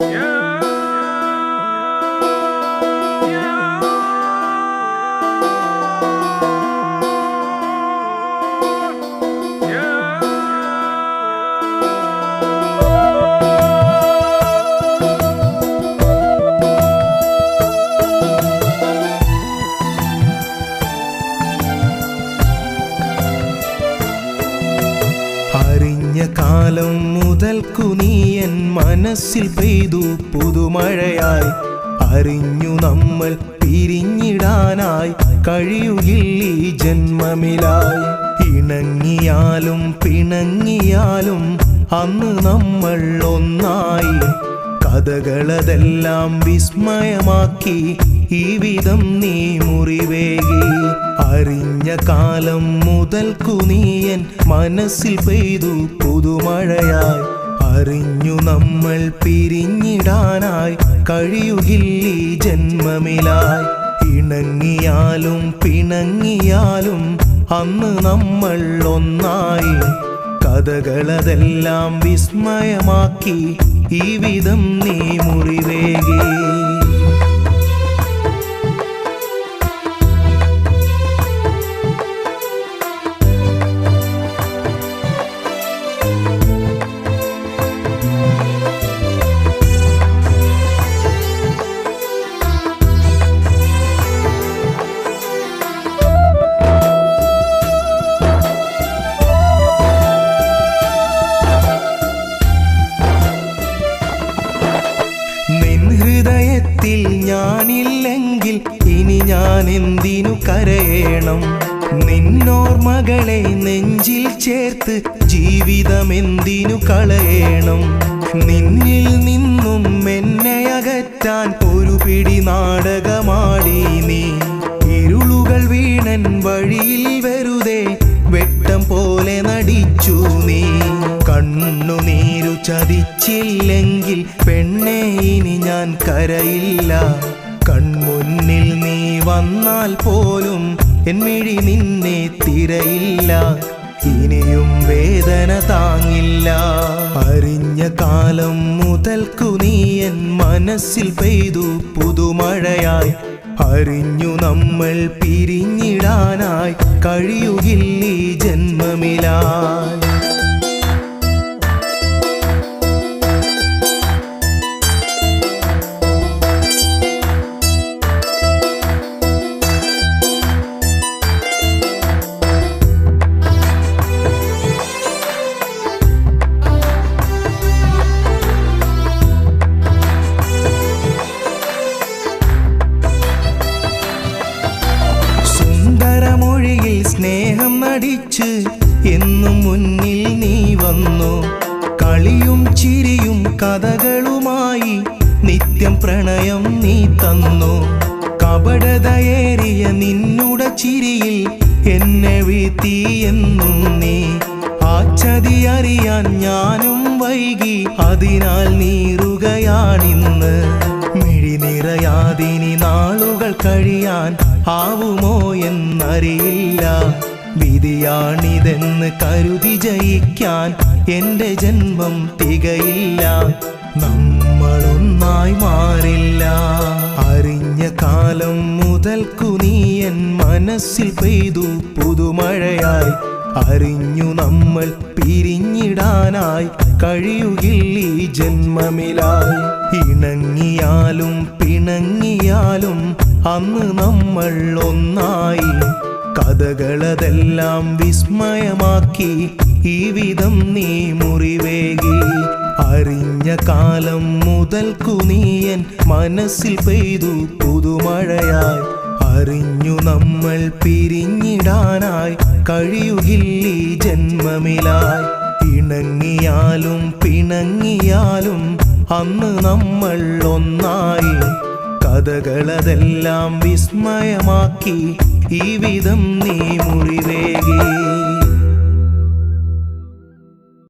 Yeah. അറിഞ്ഞ കാലം മുതൽക്കു നീയൻ മനസ്സിൽ പെയ്തു പുതുമഴയായി. അറിഞ്ഞു നമ്മൾ പിരിഞ്ഞിടാനായി ഈ ജന്മമിലായി. ഇണങ്ങിയാലും പിണങ്ങിയാലും അന്ന് നമ്മൾ ഒന്നായി. കഥകളതെല്ലാം വിസ്മയമാക്കി. ഈ വിധം നീ മുറിവേകി. അറിഞ്ഞ കാലം മുതൽക്കു നീയൻ മനസ്സിൽ പെയ്തു പുതുമഴയായി. അറിഞ്ഞു നമ്മൾ പിരിഞ്ഞിടാനായി. കഴിയുകില്ല ജന്മമിലായി. ഇണങ്ങിയാലും പിണങ്ങിയാലും അന്ന് നമ്മൾ ഒന്നായി. കഥകളതെല്ലാം വിസ്മയമാക്കി ഈ വിധം നീ മുറിവേകി. ഹൃദയത്തിൽ ഞാനില്ലെങ്കിൽ ഇനി ഞാൻ എന്തിനു കരയണം? നിന്നോർമകളെ നെഞ്ചിൽ ചേർത്ത് ജീവിതം എന്തിനു കളയണം? നിന്നിൽ നിന്നും എന്നെ അകറ്റാൻ ഒരു പിടി നാടകമാടി നീ. ഇരുളുകൾ വീണൻ വഴിയിൽ വെറുതെ വെട്ടം പോലെ നടിച്ചു നീ. കണ്ണുനീരു ചതിച്ചില്ലെങ്കിൽ പെണ്ണെ ഇനി ഞാൻ കരയില്ല. കൺമുന്നിൽ നീ വന്നാൽ പോലും എന്മിഴി നിന്നെ തിരയില്ല. ഇനിയും വേദന താങ്ങില്ല. അറിഞ്ഞ കാലം മുതൽക്കു നീ എൻ മനസ്സിൽ പെയ്തു പുതുമഴയായി. അറിഞ്ഞു നമ്മൾ പിരിഞ്ഞിടാനായി കഴിയുകില്ല? സ്നേഹം അടിച്ച് എന്നും മുന്നിൽ നീ വന്നു. കളിയും ചിരിയും കഥകളുമായി നിത്യം പ്രണയം നീ തന്നു. കപടതയേറിയ നിന്നുട ചിരിയിൽ എന്നെ വീഴ്ത്തി എന്നും നീ. ആ ചതി അറിയാൻ ഞാനും വൈകി അതിനാൽ നീറുകയാണിന്ന്. മിഴി നിറയാതിനി നാളുകൾ കഴിയാൻ ആവുമോ എന്നറിയില്ല. വിധിയാണിതെന്ന് കരുതി ജയിക്കാൻ എന്റെ ജന്മം തികയില്ല. നമ്മളൊന്നായി മാറില്ല. അറിഞ്ഞ കാലം മുതൽക്കു നീ എൻ മനസ്സിൽ പെയ്തു പുതുമഴയായി. അറിഞ്ഞു നമ്മൾ പിരിഞ്ഞിടാനായി കഴിയുകില്ല ജന്മമിലായി. ഇണങ്ങിയാലും പിണങ്ങിയാലും അന്ന് നമ്മൾ ഒന്നായി കഥകളതെല്ലാം വിസ്മയമാക്കി ഈ വിധം നീ മുറിവേകി. അറിഞ്ഞ കാലം മുതൽക്കു നീയൻ മനസ്സിൽ പെയ്തു പുതുമഴയായി. അറിഞ്ഞു നമ്മൾ പിരിഞ്ഞിടാനായി കഴിയുകില്ല ജന്മമിലായി. പിണങ്ങിയാലും പിണങ്ങിയാലും അന്ന് നമ്മൾ ഒന്നായി കഥകളതെല്ലാം വിസ്മയമാക്കി ഈ വിധം നീ മുറിവേകി.